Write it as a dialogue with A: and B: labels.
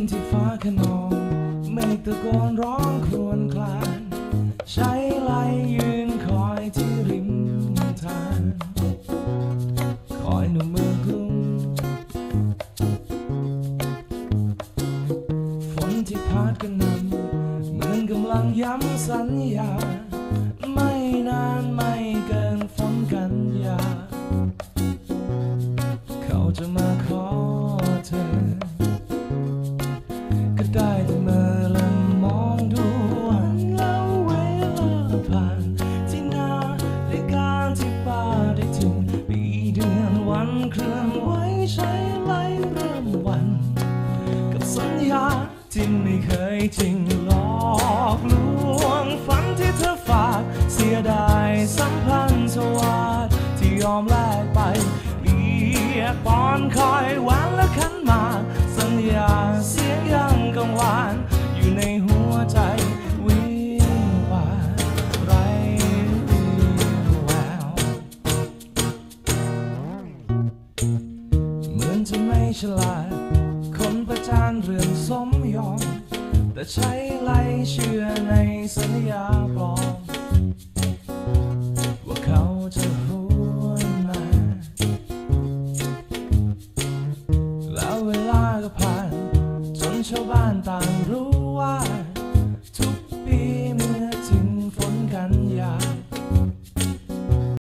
A: นที่ฟ้าขนองเมฆตะโกนร้องครวญครางใช้ไหลยืนคอยที่ริมทาง คอยหนุ่มเมืองกรุงฝนที่พัดกระหนำเหมือนกำลังย้ำสัญญา ไม่นานไม่เกินฝนกันยา เขาจะมาขอเธอ ที่ไม่เคยจริงหลอกลวงฝันที่เธอฝากเสียดายสัมพันธ์สวัสดที่ยอมแลกไปเบียกปอนคอยหวานและขันหมากสัญญาเสียงยังกังวานอยู่ในหัวใจวิงวานไรวี่แววเหมือนจะไม่ฉลาด นประจานเรื่องสมยอม แต่ใช้ไลเชื่อในสัญญาปลอม ว่าเขาจะหวนมา แล้วเวลาก็ผ่าน จนชาวบ้านต่างรู้ว่า